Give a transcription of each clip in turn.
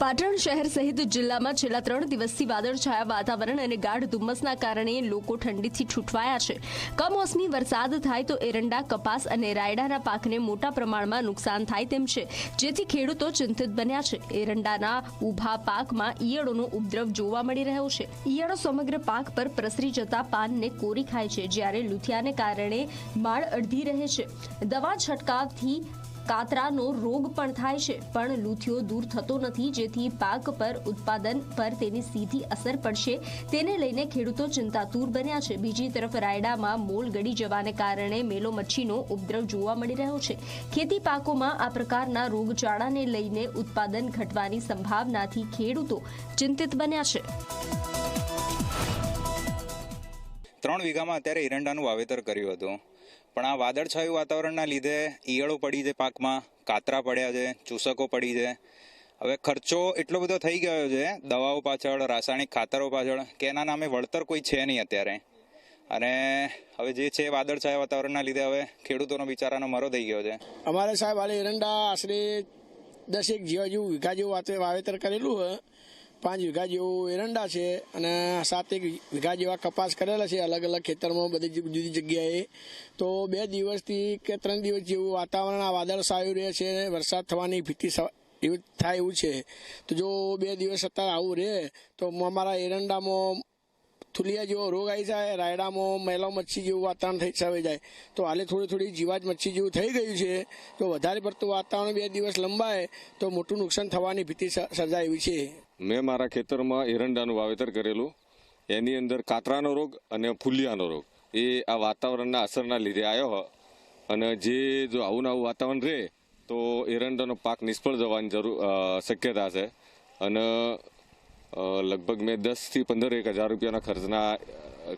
પાટણ શહેર સહિત જિલ્લામાં છેલ્લા ત્રણ દિવસથી વાદળછાયા વાતાવરણ અને ગાઢ ધુમ્મસના કારણે લોકો ઠંડીથી છૂટવાયા છે. કમોસમી વરસાદ થાય તો એરંડા, કપાસ અને રાયડાના પાકને મોટા પ્રમાણમાં નુકસાન થાય તેમ છે. જેથી ખેડૂતો ચિંતિત બન્યા છે. એરંડાના ઊભા પાકમાં ઈયળોનો ઉપદ્રવ જોવા મળી રહ્યો છે. ઈયળો સમગ્ર પાક પર પ્રસરી જતા પાનને કોરી ખાય છે, જ્યારે લુથિયાને કારણે માળ અડધી રહે છે. દવા છંટકાવથી કાતરાનો રોગ પણ થાય છે, પણ લૂથિયો દૂર થતો નથી, જેથી પાક પર ઉત્પાદન પર તેની સીધી અસર પડશે. તેને લઈને ખેડૂતો ચિંતાતુર બન્યા છે. બીજી તરફ રાયડામાં મોલ ગળી જવાને કારણે મેલો મચ્છીનો ઉપદ્રવ જોવા મળી રહ્યો છે. ખેતી પાકોમાં આ પ્રકારના રોગચાળાને લઈને ઉત્પાદન ઘટવાની સંભાવનાથી ખેડૂતો ચિંતિત બન્યા છે. ત્રણ વીઘામાં અત્યારે એરંડાનું વાવેતર કર્યું હતું. પણ આ વાદળછાયું વાતાવરણના લીધે ઈયળો પડી છે પાકમાં, કાતરા પડ્યા છે, ચૂસકો પડી છે. હવે ખર્ચો એટલો બધો થઈ ગયો છે, દવાઓ પાછળ, રાસાયણિક ખાતરો પાછળ, કે એના નામે વળતર કોઈ છે નહીં અત્યારે. અને હવે જે છે વાદળછાયા વાતાવરણના લીધે હવે ખેડૂતોનો બિચારાનો મરો થઈ ગયો છે. અમારે સાહેબ હાલે એરંડા, આશરે દસેક જીવા જેવું વીઘા જેવું વાતે- વાવેતર કરેલું હોય પાંચ વીઘા જેવું એરંડા છે અને સાત એક વીઘા જેવા કપાસ કરેલા છે અલગ અલગ ખેતરમાં બધી જુદી જુદી જગ્યાએ. તો બે દિવસથી કે ત્રણ દિવસ જેવું વાતાવરણ, આ વાદળ સાયું રહે છે, વરસાદ થવાની ભીતિ એવું થાય એવું છે. તો જો બે દિવસ અત્યારે આવું રહે, તો અમારા એરંડામાં થુલિયા જેવો રોગ આવી જાય, રાયડામાં મેલો મચ્છી જેવું વાતાવરણ થઈ સવાઈ જાય. તો હાલે થોડી થોડી જીવાત મચ્છી જેવું થઈ ગયું છે, તો વધારે પડતું વાતાવરણ બે દિવસ લંબાય, તો મોટું નુકસાન થવાની ભીતિ સર્જાય એવી છે. મેં મારા ખેતરમાં એરંડાનું વાવેતર કરેલું. એની અંદર કાતરાનો રોગ અને ફૂલિયાનો રોગ. એ આ વાતાવરણના અસરના લીધે આવ્યો અને જે જો આવું આવું વાતાવરણ રહે, તો એરંડાનો પાક નિષ્ફળ જવાની જરૂર શક્યતા છે. અને લગભગ મેં દસથી પંદર એક હજાર રૂપિયાના ખર્ચના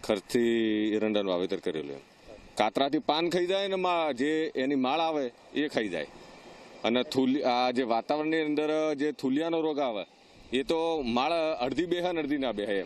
ખર્ચથી એરંડાનું વાવેતર કરેલું એમ. કાતરાથી પાન ખાઈ જાય ને મા, જે એની માળ આવે એ ખાઈ જાય. અને થુલી, આ જે વાતાવરણની અંદર જે થુલિયાનો રોગ આવે, એ તો માળ અડધી બેહે ને અડધી ના બેહે એમ.